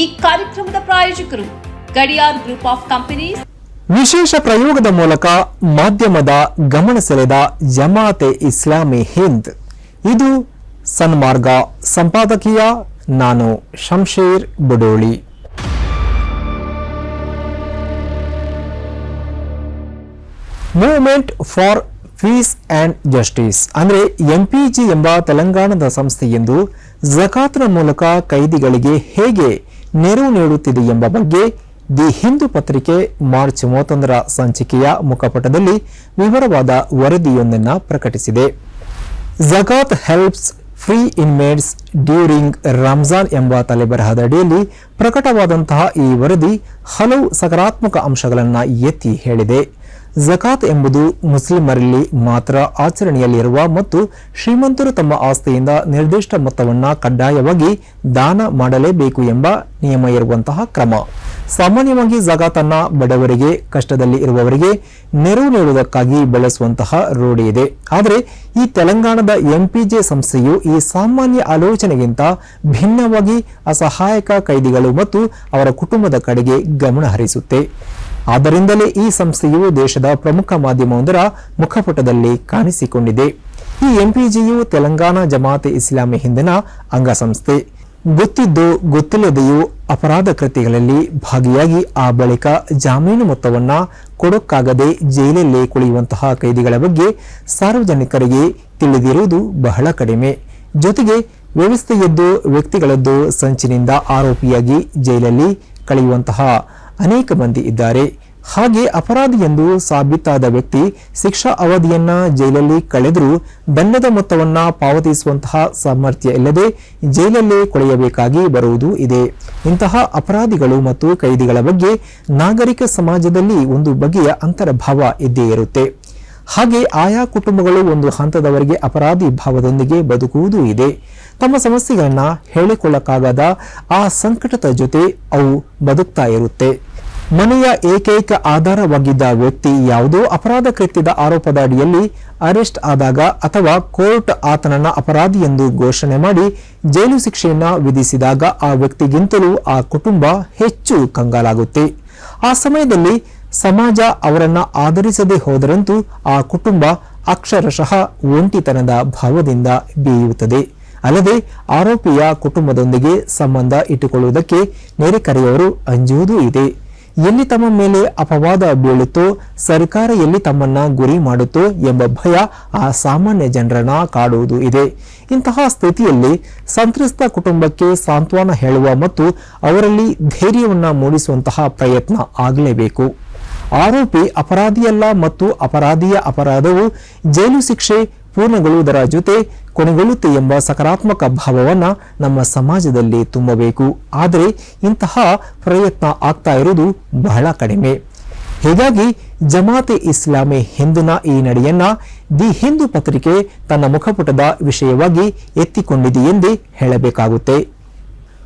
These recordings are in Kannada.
ಈ ಕಾರ್ಯಕ್ರಮದ ಪ್ರಾಯೋಜಕರು ಗಡಿಯಾರ್ ಗ್ರೂಪ್ ಆಫ್ ಕಂಪನೀಸ್ ವಿಶೇಷ ಪ್ರಯೋಗದ ಮೂಲಕ ಮಾಧ್ಯಮದ ಗಮನ ಸೆಳೆದ ಜಮಾತೆ ಇಸ್ಲಾಮಿ ಹಿಂದ್. ಇದು ಸನ್ಮಾರ್ಗ ಸಂಪಾದಕೀಯ ನಾನು Shamsheer Budoli. Movement for peace and justice ಅಂದರೆ ಎಂಪಿಜಿ ಎಂಬ ತೆಲಂಗಾಣದ ಸಂಸ್ಥೆಯೆಂದು ಜಕಾತ್ನ ಮೂಲಕ ಕೈದಿಗಳಿಗೆ ಹೇಗೆ ನೆರವು ನೀಡುತ್ತಿದೆ ಎಂಬ ಬಗ್ಗೆ ದಿ ಹಿಂದೂ ಪತ್ರಿಕೆ ಮಾರ್ಚ್ ಮೂವತ್ತೊಂದರ ಸಂಚಿಕೆಯ ಮುಖಪಟದಲ್ಲಿ ವಿವರವಾದ ವರದಿಯೊಂದನ್ನು ಪ್ರಕಟಿಸಿದೆ. Zakat helps free inmates during Ramzan ಎಂಬ ತಲೆಬರಹದ ಅಡಿಯಲ್ಲಿ ಪ್ರಕಟವಾದಂತಹ ಈ ವರದಿ ಹಲವು ಸಕಾರಾತ್ಮಕ ಅಂಶಗಳನ್ನು ಎತ್ತಿ ಹೇಳಿದೆ. ಜಕಾತ್ ಎಂಬುದು ಮುಸ್ಲಿಮರಲ್ಲಿ ಮಾತ್ರ ಆಚರಣೆಯಲ್ಲಿರುವ ಮತ್ತು ಶ್ರೀಮಂತರು ತಮ್ಮ ಆಸ್ತಿಯಿಂದ ನಿರ್ದಿಷ್ಟ ಮೊತ್ತವನ್ನು ಕಡ್ಡಾಯವಾಗಿ ದಾನ ಮಾಡಲೇಬೇಕು ಎಂಬ ನಿಯಮ ಇರುವಂತಹ ಕ್ರಮ. ಸಾಮಾನ್ಯವಾಗಿ ಜಗಾತನ್ನ ಬಡವರಿಗೆ, ಕಷ್ಟದಲ್ಲಿ ಇರುವವರಿಗೆ ನೆರವು ನೀಡುವುದಕ್ಕಾಗಿ ಬಳಸುವಂತಹ ರೂಢಿ ಇದೆ. ಆದರೆ ಈ ತೆಲಂಗಾಣದ ಎಂಪಿಜೆ ಸಂಸ್ಥೆಯು ಈ ಸಾಮಾನ್ಯ ಆಲೋಚನೆಗಿಂತ ಭಿನ್ನವಾಗಿ ಅಸಹಾಯಕ ಕೈದಿಗಳು ಮತ್ತು ಅವರ ಕುಟುಂಬದ ಕಡೆಗೆ ಗಮನ ಹರಿಸುತ್ತೆ. ಆದ್ದರಿಂದಲೇ ಈ ಸಂಸ್ಥೆಯು ದೇಶದ ಪ್ರಮುಖ ಮಾಧ್ಯಮವೊಂದರ ಮುಖಪುಟದಲ್ಲಿ ಕಾಣಿಸಿಕೊಂಡಿದೆ. ಈ ಎಂಪಿಜಿಯು ತೆಲಂಗಾಣ ಜಮಾತೆ ಇಸ್ಲಾಮಿ ಹಿಂದಿನ ಅಂಗಸಂಸ್ಥೆ. ಗೊತ್ತಿದ್ದು ಗೊತ್ತಿಲ್ಲದೆಯೂ ಅಪರಾಧ ಕೃತ್ಯಗಳಲ್ಲಿ ಭಾಗಿಯಾಗಿ ಆ ಬಳಿಕ ಜಾಮೀನು ಮೊತ್ತವನ್ನ ಕೊಡೋಕ್ಕಾಗದೆ ಜೈಲಲ್ಲಿ ಕುಳಿಯುವಂತಹ ಕೈದಿಗಳ ಬಗ್ಗೆ ಸಾರ್ವಜನಿಕರಿಗೆ ತಿಳಿದಿರುವುದು ಬಹಳ ಕಡಿಮೆ. ಜೊತೆಗೆ ವ್ಯವಸ್ಥೆಯದ್ದು ವ್ಯಕ್ತಿಗಳದ್ದು ಸಂಚಿನಿಂದ ಆರೋಪಿಯಾಗಿ ಜೈಲಲ್ಲಿ ಕಳೆಯುವಂತಹ ಅನೇಕ ಮಂದಿ ಇದ್ದಾರೆ. ಹಾಗೆ ಅಪರಾಧಿ ಎಂದು ಸಾಬೀತಾದ ವ್ಯಕ್ತಿ ಶಿಕ್ಷಾ ಅವಧಿಯನ್ನ ಜೈಲಲ್ಲಿ ಕಳೆದರೂ ದಂಡದ ಮೊತ್ತವನ್ನ ಪಾವತಿಸುವಂತಹ ಸಾಮರ್ಥ್ಯ ಇಲ್ಲದೆ ಜೈಲಲ್ಲೇ ಕೊಳೆಯಬೇಕಾಗಿ ಬರುವುದು ಇದೆ. ಇಂತಹ ಅಪರಾಧಿಗಳು ಮತ್ತು ಕೈದಿಗಳ ಬಗ್ಗೆ ನಾಗರಿಕ ಸಮಾಜದಲ್ಲಿ ಒಂದು ಬಗೆಯ ಅಂತರಭಾವ ಇದ್ದೇ ಇರುತ್ತೆ. ಹಾಗೆ ಆಯಾ ಕುಟುಂಬಗಳು ಒಂದು ಹಂತದವರೆಗೆ ಅಪರಾಧಿ ಭಾವದೊಂದಿಗೆ ಬದುಕುವುದೂ ಇದೆ. ತಮ್ಮ ಸಮಸ್ಯೆಗಳನ್ನ ಹೇಳಿಕೊಳ್ಳಕ್ಕಾಗದ ಆ ಸಂಕಟದ ಜೊತೆ ಅವು ಬದುಕ್ತಾ ಇರುತ್ತೆ. ಮನೆಯ ಏಕೈಕ ಆಧಾರವಾಗಿದ್ದ ವ್ಯಕ್ತಿ ಯಾವುದೋ ಅಪರಾಧ ಕೃತ್ಯದ ಆರೋಪದ ಅಡಿಯಲ್ಲಿ ಅರೆಸ್ಟ್ ಆದಾಗ ಅಥವಾ ಕೋರ್ಟ್ ಆತನನ್ನ ಅಪರಾಧಿ ಎಂದು ಘೋಷಣೆ ಮಾಡಿ ಜೈಲು ಶಿಕ್ಷೆಯನ್ನ ವಿಧಿಸಿದಾಗ ಆ ವ್ಯಕ್ತಿಗಿಂತಲೂ ಆ ಕುಟುಂಬ ಹೆಚ್ಚು ಕಂಗಾಲಾಗುತ್ತೆ. ಆ ಸಮಯದಲ್ಲಿ ಸಮಾಜ ಅವರನ್ನ ಆಧರಿಸದೇ ಹೋದರಂತೂ ಆ ಕುಟುಂಬ ಅಕ್ಷರಶಃ ಒಂಟಿತನದ ಭಾವದಿಂದ ಬೇಯುತ್ತದೆ. ಅಲ್ಲದೆ ಆರೋಪಿಯ ಕುಟುಂಬದೊಂದಿಗೆ ಸಂಬಂಧ ಇಟ್ಟುಕೊಳ್ಳುವುದಕ್ಕೆ ನೆರೆಕರೆಯವರು ಅಂಜುವುದೂ ಇದೆ. ಎಲ್ಲಿ ತಮ್ಮ ಮೇಲೆ ಅಪವಾದ ಬೀಳುತ್ತೋ, ಸರ್ಕಾರ ಎಲ್ಲಿ ತಮ್ಮನ್ನ ಗುರಿ ಮಾಡುತ್ತೋ ಎಂಬ ಭಯ ಆ ಸಾಮಾನ್ಯ ಜನರನ್ನ ಕಾಡುವುದು ಇದೆ. ಇಂತಹ ಸ್ಥಿತಿಯಲ್ಲಿ ಸಂತ್ರಸ್ತ ಕುಟುಂಬಕ್ಕೆ ಸಾಂತ್ವನ ಹೇಳುವ ಮತ್ತು ಅವರಲ್ಲಿ ಧೈರ್ಯವನ್ನ ಮೂಡಿಸುವಂತಹ ಪ್ರಯತ್ನ ಆಗಲೇಬೇಕು. ಆರೋಪಿ ಅಪರಾಧಿಯಲ್ಲ ಮತ್ತು ಅಪರಾಧಿಯ ಅಪರಾಧವು ಜೈಲು ಶಿಕ್ಷೆ ಪೂರ್ಣಗೊಳ್ಳುವುದರ ಜೊತೆ ಕೊನೆಗೊಳ್ಳುತ್ತೆ ಎಂಬ ಸಕಾರಾತ್ಮಕ ಭಾವವನ್ನು ನಮ್ಮ ಸಮಾಜದಲ್ಲಿ ತುಂಬಬೇಕು. ಆದರೆ ಇಂತಹ ಪ್ರಯತ್ನ ಆಗ್ತಾ ಇರುವುದು ಬಹಳ ಕಡಿಮೆ. ಹೀಗಾಗಿ ಜಮಾತೆ ಇಸ್ಲಾಮಿ ಹಿಂದಿನ ಈ ನಡೆಯನ್ನ ದಿ ಹಿಂದೂ ಪತ್ರಿಕೆ ತನ್ನ ಮುಖಪುಟದ ವಿಷಯವಾಗಿ ಎತ್ತಿಕೊಂಡಿದೆ ಎಂದೇ ಹೇಳಬೇಕಾಗುತ್ತೆ.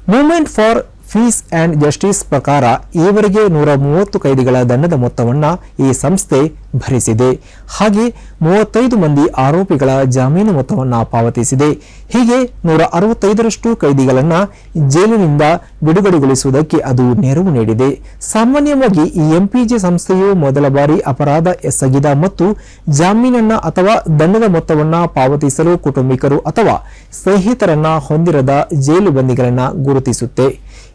Movement for peace and justice ಪ್ರಕಾರ ಈವರೆಗೆ ನೂರ ಮೂವತ್ತು ಕೈದಿಗಳ ದಂಡದ ಮೊತ್ತವನ್ನು ಈ ಸಂಸ್ಥೆ ಭರಿಸಿದೆ. ಹಾಗೆ ಮೂವತ್ತೈದು ಮಂದಿ ಆರೋಪಿಗಳ ಜಾಮೀನು ಮೊತ್ತವನ್ನು ಪಾವತಿಸಿದೆ. ಹೀಗೆ ನೂರ ಅರವತ್ತೈದರಷ್ಟು ಕೈದಿಗಳನ್ನು ಜೈಲಿನಿಂದ ಬಿಡುಗಡೆಗೊಳಿಸುವುದಕ್ಕೆ ಅದು ನೆರವು ನೀಡಿದೆ. ಸಾಮಾನ್ಯವಾಗಿ ಈ ಎಂಪಿಜೆ ಸಂಸ್ಥೆಯು ಮೊದಲ ಬಾರಿ ಅಪರಾಧ ಎಸಗಿದ ಮತ್ತು ಜಾಮೀನನ್ನ ಅಥವಾ ದಂಡದ ಮೊತ್ತವನ್ನು ಪಾವತಿಸಲು ಕುಟುಂಬಿಕರು ಅಥವಾ ಸ್ನೇಹಿತರನ್ನ ಹೊಂದಿರದ ಜೈಲು ಬಂದಿಗಳನ್ನು ಗುರುತಿಸುತ್ತೆ.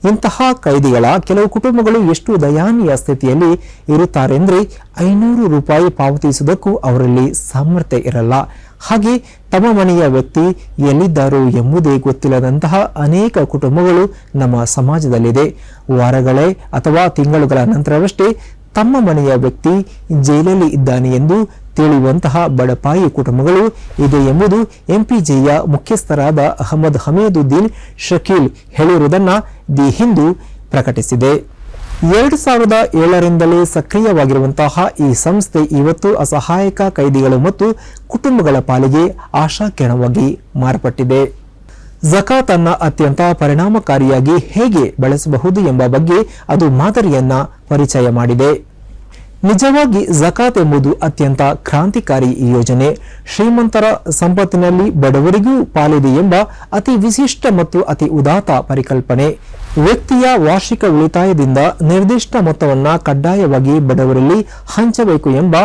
ಇಂತಹ ಕೈದಿಗಳ ಕೆಲವು ಕುಟುಂಬಗಳು ಎಷ್ಟು ದಯಾನೀಯ ಸ್ಥಿತಿಯಲ್ಲಿ ಇರುತ್ತಾರೆಂದ್ರೆ ಐನೂರು ರೂಪಾಯಿ ಪಾವತಿಸುವುದಕ್ಕೂ ಅವರಲ್ಲಿ ಸಾಮರ್ಥ್ಯ ಇರಲ್ಲ. ಹಾಗೆ ತಮ್ಮ ಮನೆಯ ವ್ಯಕ್ತಿ ಎಲ್ಲಿದ್ದಾರೋ ಎಂಬುದೇ ಗೊತ್ತಿಲ್ಲದಂತಹ ಅನೇಕ ಕುಟುಂಬಗಳು ನಮ್ಮ ಸಮಾಜದಲ್ಲಿದೆ. ವಾರಗಳೇ ಅಥವಾ ತಿಂಗಳುಗಳ ನಂತರವಷ್ಟೇ ತಮ್ಮ ಮನೆಯ ವ್ಯಕ್ತಿ ಜೈಲಲ್ಲಿ ಇದ್ದಾನೆ ಎಂದು ತಿಳಿಯುವಂತಹ ಬಡಪಾಯಿ ಕುಟುಂಬಗಳು ಇದೆ ಎಂಬುದು ಎಂಪಿಜೆಯ ಮುಖ್ಯಸ್ಥರಾದ ಅಹಮದ್ ಹಮೀದುದ್ದೀನ್ ಶಕೀಲ್ ಹೇಳಿರುವುದನ್ನು ದಿ ಹಿಂದೂ ಪ್ರಕಟಿಸಿದೆ. ಎರಡು ಸಾವಿರದ ಏಳರಿಂದಲೇ ಸಕ್ರಿಯವಾಗಿರುವಂತಹ ಈ ಸಂಸ್ಥೆ ಇವತ್ತು ಅಸಹಾಯಕ ಕೈದಿಗಳು ಮತ್ತು ಕುಟುಂಬಗಳ ಪಾಲಿಗೆ ಆಶಾಕಿರಣವಾಗಿ ಮಾರ್ಪಟ್ಟಿದೆ. ಜಕಾತ್ ಅನ್ನ ಅತ್ಯಂತ ಪರಿಣಾಮಕಾರಿಯಾಗಿ ಹೇಗೆ ಬಳಸಬಹುದು ಎಂಬ ಬಗ್ಗೆ ಅದು ಮಾದರಿಯನ್ನ ಪರಿಚಯ ಮಾಡಿದೆ. ನಿಜವಾಗಿ ಜಕಾತ್ ಎಂಬುದು ಅತ್ಯಂತ ಕ್ರಾಂತಿಕಾರಿ ಯೋಜನೆ. ಶ್ರೀಮಂತರ ಸಂಪತ್ತಿನಲ್ಲಿ ಬಡವರಿಗೂ ಪಾಲಿದೆ ಎಂಬ ಅತಿ ವಿಶಿಷ್ಟ ಮತ್ತು ಅತಿ ಉದಾತ್ತ ಪರಿಕಲ್ಪನೆ. ವ್ಯಕ್ತಿಯ ವಾರ್ಷಿಕ ಉಳಿತಾಯದಿಂದ ನಿರ್ದಿಷ್ಟ ಮೊತ್ತವನ್ನ ಕಡ್ಡಾಯವಾಗಿ ಬಡವರಲ್ಲಿ ಹಂಚಬೇಕು ಎಂಬ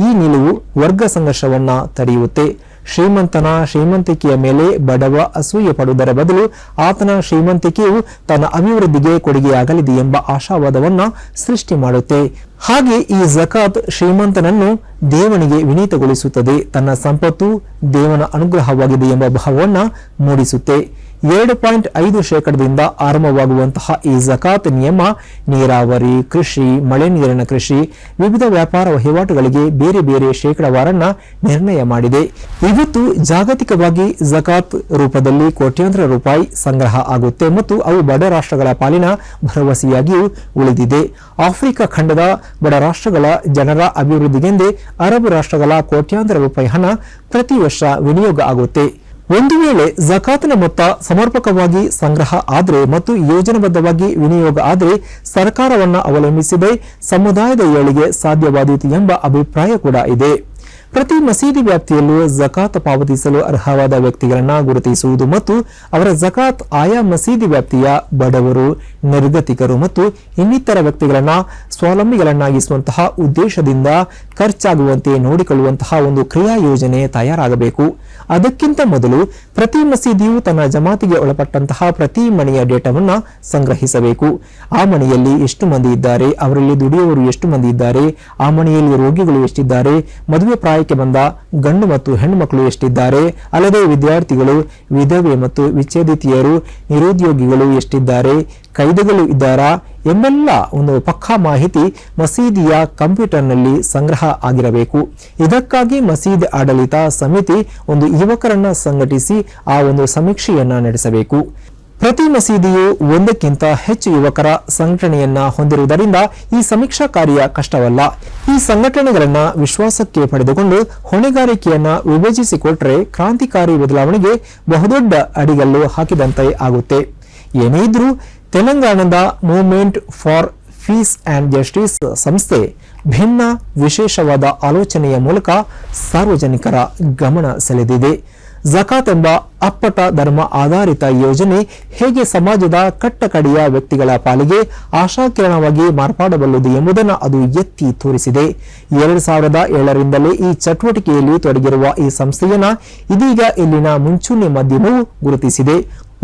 ಈ ನಿಲುವು ವರ್ಗ ಸಂಘರ್ಷವನ್ನ ತಡೆಯುತ್ತೆ. ಶ್ರೀಮಂತನ ಶ್ರೀಮಂತಿಕೆಯ ಮೇಲೆ ಬಡವ ಅಸೂಯೆ ಪಡುವುದರ ಬದಲು ಆತನ ಶ್ರೀಮಂತಿಕೆಯು ತನ್ನ ಅಭಿವೃದ್ಧಿಗೆ ಕೊಡುಗೆಯಾಗಲಿದೆ ಎಂಬ ಆಶಾವಾದವನ್ನ ಸೃಷ್ಟಿ ಮಾಡುತ್ತೆ. ಹಾಗೆ ಈ ಜಕಾತ್ ಶ್ರೀಮಂತನನ್ನು ದೇವನಿಗೆ ವಿನೀತಗೊಳಿಸುತ್ತದೆ. ತನ್ನ ಸಂಪತ್ತು ದೇವನ ಅನುಗ್ರಹವಾಗಿದೆ ಎಂಬ ಭಾವವನ್ನು ಮೂಡಿಸುತ್ತೆ. ಎರಡು ಪಾಯಿಂಟ್ ಐದು ಶೇಕಡದಿಂದ ಆರಂಭವಾಗುವಂತಹ ಈ ಜಕಾತ್ ನಿಯಮ ನೀರಾವರಿ, ಕೃಷಿ, ಮಳೆ ನೀರಿನ ಕೃಷಿ, ವಿವಿಧ ವ್ಯಾಪಾರ ವಹಿವಾಟುಗಳಿಗೆ ಬೇರೆ ಬೇರೆ ಶೇಕಡವಾರನ್ನ ನಿರ್ಣಯ ಮಾಡಿದೆ. ಇವತ್ತು ಜಾಗತಿಕವಾಗಿ ಜಕಾತ್ ರೂಪದಲ್ಲಿ ಕೋಟ್ಯಾಂತರ ರೂಪಾಯಿ ಸಂಗ್ರಹ ಆಗುತ್ತೆ ಮತ್ತು ಅವು ಬಡ ರಾಷ್ಟ್ರಗಳ ಪಾಲಿನ ಭರವಸೆಯಾಗಿಯೂ ಉಳಿದಿದೆ. ಆಫ್ರಿಕಾ ಖಂಡದ ಬಡ ರಾಷ್ಟ್ರಗಳ ಜನರ ಅಭಿವೃದ್ಧಿಗೆಂದೇ ಅರಬ್ ರಾಷ್ಟ್ರಗಳ ಕೋಟ್ಯಾಂತರ ರೂಪಾಯಿ ಹಣ ಪ್ರತಿ ವರ್ಷ ವಿನಿಯೋಗ ಆಗುತ್ತೆ. ಒಂದು ವೇಳೆ ಜಕಾತಿನ ಮೊತ್ತ ಸಮರ್ಪಕವಾಗಿ ಸಂಗ್ರಹ ಆದರೆ ಮತ್ತು ಯೋಜನಾಬದ್ಧವಾಗಿ ವಿನಿಯೋಗ ಆದರೆ ಸರ್ಕಾರವನ್ನು ಅವಲಂಬಿಸಿದೆ ಸಮುದಾಯದ ಏಳಿಗೆ ಸಾಧ್ಯವಾದೀತು ಎಂಬ ಅಭಿಪ್ರಾಯ ಕೂಡ ಇದೆ. ಪ್ರತಿ ಮಸೀದಿ ವ್ಯಾಪ್ತಿಯಲ್ಲೂ ಜಕಾತ್ ಪಾವತಿಸಲು ಅರ್ಹವಾದ ವ್ಯಕ್ತಿಗಳನ್ನ ಗುರುತಿಸುವುದು ಮತ್ತು ಅವರ ಜಕಾತ್ ಆಯಾ ಮಸೀದಿ ವ್ಯಾಪ್ತಿಯ ಬಡವರು, ನಿರ್ಗತಿಕರು ಮತ್ತು ಇನ್ನಿತರ ವ್ಯಕ್ತಿಗಳನ್ನ ಸ್ವಾವಲಂಬಿಗಳನ್ನಾಗಿಸುವಂತಹ ಉದ್ದೇಶದಿಂದ ಖರ್ಚಾಗುವಂತೆ ನೋಡಿಕೊಳ್ಳುವಂತಹ ಒಂದು ಕ್ರಿಯಾ ಯೋಜನೆ ತಯಾರಾಗಬೇಕು. ಅದಕ್ಕಿಂತ ಮೊದಲು ಪ್ರತಿ ಮಸೀದಿಯು ತನ್ನ ಜಮಾತಿಗೆ ಒಳಪಟ್ಟಂತಹ ಪ್ರತಿ ಮನೆಯ ಡೇಟಾವನ್ನ ಸಂಗ್ರಹಿಸಬೇಕು. ಆ ಮನೆಯಲ್ಲಿ ಎಷ್ಟು ಮಂದಿ ಇದ್ದಾರೆ, ಅವರಲ್ಲಿ ದುಡಿಯುವವರು ಎಷ್ಟು ಮಂದಿ ಇದ್ದಾರೆ, ಆ ಮನೆಯಲ್ಲಿ ರೋಗಿಗಳು ಎಷ್ಟಿದ್ದಾರೆ, ಮದುವೆ ಪ್ರಾಯಕ್ಕೆ ಬಂದ ಗಂಡು ಮತ್ತು ಹೆಣ್ಣು ಮಕ್ಕಳು ಎಷ್ಟಿದ್ದಾರೆ, ಅಲ್ಲದೆ ವಿದ್ಯಾರ್ಥಿಗಳು, ವಿಧವೆ ಮತ್ತು ವಿಚ್ಛೇದಿತೀಯರು, ನಿರುದ್ಯೋಗಿಗಳು ಎಷ್ಟಿದ್ದಾರೆ, ಕೈದಿಗಳು ಇದ್ದಾರಾ ಎಂಬೆಲ್ಲ ಒಂದು ಪಕ್ಕಾ ಮಾಹಿತಿ ಮಸೀದಿಯ ಕಂಪ್ಯೂಟರ್ನಲ್ಲಿ ಸಂಗ್ರಹ ಆಗಿರಬೇಕು. ಇದಕ್ಕಾಗಿ ಮಸೀದಿ ಆಡಳಿತ ಸಮಿತಿ ಒಂದು ಯುವಕರನ್ನ ಸಂಘಟಿಸಿ ಆ ಒಂದು ಸಮೀಕ್ಷೆಯನ್ನ ನಡೆಸಬೇಕು. ಪ್ರತಿ ಮಸೀದಿಯು ಒಂದಕ್ಕಿಂತ ಹೆಚ್ಚು ಯುವಕರ ಸಂಘಟನೆಯನ್ನ ಹೊಂದಿರುವುದರಿಂದ ಈ ಸಮೀಕ್ಷಾ ಕಾರ್ಯ ಕಷ್ಟವಲ್ಲ. ಈ ಸಂಘಟನೆಗಳನ್ನ ವಿಶ್ವಾಸಕ್ಕೆ ಪಡೆದುಕೊಂಡು ಹೊಣೆಗಾರಿಕೆಯನ್ನ ವಿಭಜಿಸಿಕೊಟ್ರೆ ಕ್ರಾಂತಿಕಾರಿ ಬದಲಾವಣೆಗೆ ಬಹುದೊಡ್ಡ ಅಡಿಗಲ್ಲು ಹಾಕಿದಂತೆ ಆಗುತ್ತೆ. ಏನೇ ಇದ್ರೂ ತೆಲಂಗಾಣದ movement for peace and justice ಸಂಸ್ಥೆ ಭಿನ್ನ ವಿಶೇಷವಾದ ಆಲೋಚನೆಯ ಮೂಲಕ ಸಾರ್ವಜನಿಕರ ಗಮನ ಸೆಳೆದಿದೆ. ಜಕಾತ್ ಎಂಬ ಅಪ್ಪಟ ಧರ್ಮ ಆಧಾರಿತ ಯೋಜನೆ ಹೇಗೆ ಸಮಾಜದ ಕಟ್ಟಕಡೆಯ ವ್ಯಕ್ತಿಗಳ ಪಾಲಿಗೆ ಆಶಾಕಿರಣವಾಗಿ ಮಾರ್ಪಾಡಬಲ್ಲದು ಎಂಬುದನ್ನು ಅದು ಎತ್ತಿ ತೋರಿಸಿದೆ. ಎರಡು ಸಾವಿರದ ಏಳರಿಂದಲೇ ಈ ಚಟುವಟಿಕೆಯಲ್ಲಿ ತೊಡಗಿರುವ ಈ ಸಂಸ್ಥೆಯನ್ನು ಇದೀಗ ಇಲ್ಲಿನ ಮುಂಚೂಣಿ ಮಾಧ್ಯಮವು ಗುರುತಿಸಿದೆ.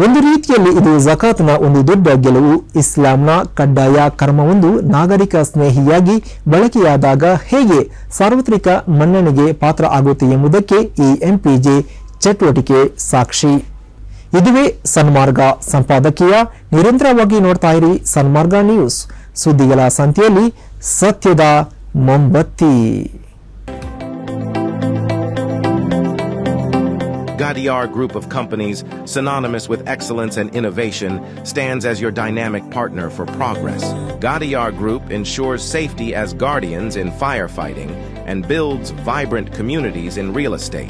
ಒಂದು ರೀತಿಯಲ್ಲಿ ಇದು ಜಕಾತ್ನ ಒಂದು ದೊಡ್ಡ ಗೆಲುವು. ಇಸ್ಲಾಂನ ಕಡ್ಡಾಯ ಕರ್ಮವೊಂದು ನಾಗರಿಕ ಸ್ನೇಹಿಯಾಗಿ ಬಳಕೆಯಾದಾಗ ಹೇಗೆ ಸಾರ್ವತ್ರಿಕ ಮನ್ನಣೆಗೆ ಪಾತ್ರ ಆಗುತ್ತೆ ಎಂಬುದಕ್ಕೆ ಈ ಎಂಪಿಜೆ ಚಟುವಟಿಕೆ ಸಾಕ್ಷಿ ಇದುವೇ ಸನ್ಮಾರ್ಗ ಸಂಪಾದಕೀಯ ನಿರಂತರವಾಗಿ ನೋಡ್ತಾ ಇರಿ ಸನ್ಮಾರ್ಗ ನ್ಯೂಸ್ ಸುದ್ದಿಗಳ ಸಂತೆಯಲ್ಲಿ ಸತ್ಯದ ಮೊಂಬತ್ತಿ Gadiar Group of Companies, synonymous with excellence and innovation, stands as your dynamic partner for progress. Gadiar Group ensures safety as guardians in firefighting and builds vibrant communities in real estate.